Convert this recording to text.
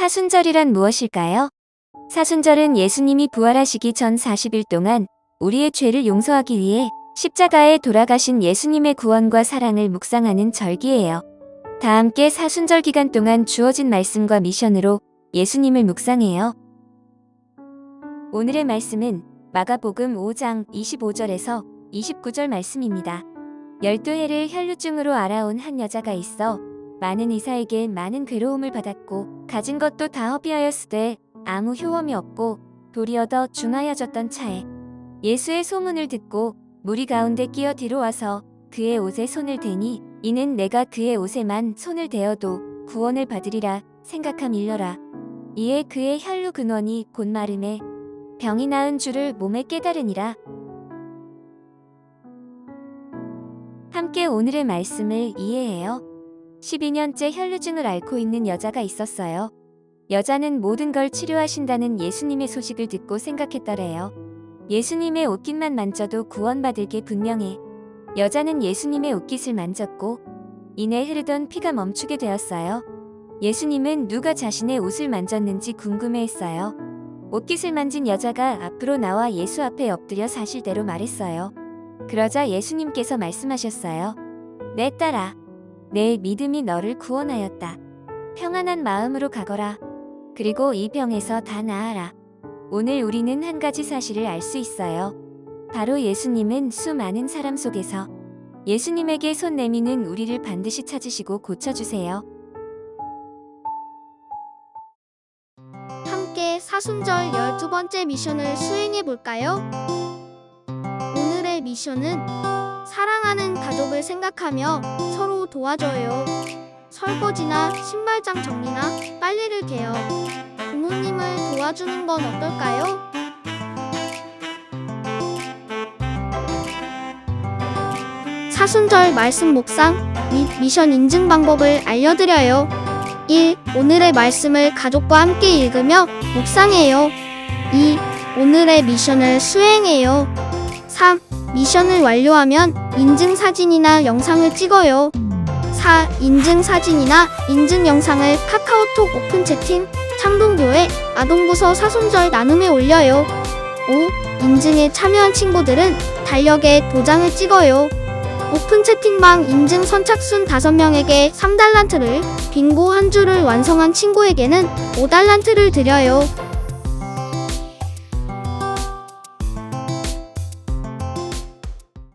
사순절이란 무엇일까요? 사순절은 예수님이 부활하시기 전 40일 동안 우리의 죄를 용서하기 위해 십자가에 돌아가신 예수님의 구원과 사랑을 묵상하는 절기예요. 다 함께 사순절 기간 동안 주어진 말씀과 미션으로 예수님을 묵상해요. 오늘의 말씀은 마가복음 5장 25절에서 29절 말씀입니다. 열두 해를 혈루증으로 알아온 한 여자가 있어 많은 의사에게 많은 괴로움을 받았고 가진 것도 다 허비하였으되 아무 효험이 없고 도리어 더 중하여졌던 차에 예수의 소문을 듣고 무리 가운데 끼어 뒤로 와서 그의 옷에 손을 대니 이는 내가 그의 옷에만 손을 대어도 구원을 받으리라 생각함 일러라 이에 그의 혈루 근원이 곧 마름에 병이 나은 줄을 몸에 깨달으니라 함께 오늘의 말씀을 이해해요. 12년째 혈루증을 앓고 있는 여자가 있었어요. 여자는 모든 걸 치료하신다는 예수님의 소식을 듣고 생각했더래요. 예수님의 옷깃만 만져도 구원받을 게 분명해. 여자는 예수님의 옷깃을 만졌고 이내 흐르던 피가 멈추게 되었어요. 예수님은 누가 자신의 옷을 만졌는지 궁금해했어요. 옷깃을 만진 여자가 앞으로 나와 예수 앞에 엎드려 사실대로 말했어요. 그러자 예수님께서 말씀하셨어요. 내 딸아, 내 믿음이 너를 구원하였다. 평안한 마음으로 가거라. 그리고 이 병에서 다 나아라. 오늘 우리는 한 가지 사실을 알 수 있어요. 바로 예수님은 수많은 사람 속에서 예수님에게 손 내미는 우리를 반드시 찾으시고 고쳐주세요. 함께 사순절 12번째 미션을 수행해 볼까요? 오늘의 미션은 사랑하는 가족을 생각하며 서로 도와줘요. 설거지나 신발장 정리나 빨래를 개요. 부모님을 도와주는 건 어떨까요? 사순절 말씀 묵상 및 미션 인증 방법을 알려드려요. 1. 오늘의 말씀을 가족과 함께 읽으며 묵상해요. 2. 오늘의 미션을 수행해요. 3. 미션을 완료하면 인증 사진이나 영상을 찍어요. 4. 인증 사진이나 인증 영상을 카카오톡 오픈 채팅, 창동교회, 아동부서 사순절 나눔에 올려요. 5. 인증에 참여한 친구들은 달력에 도장을 찍어요. 오픈 채팅방 인증 선착순 5명에게 3달란트를 빙고 한 줄을 완성한 친구에게는 5달란트를 드려요.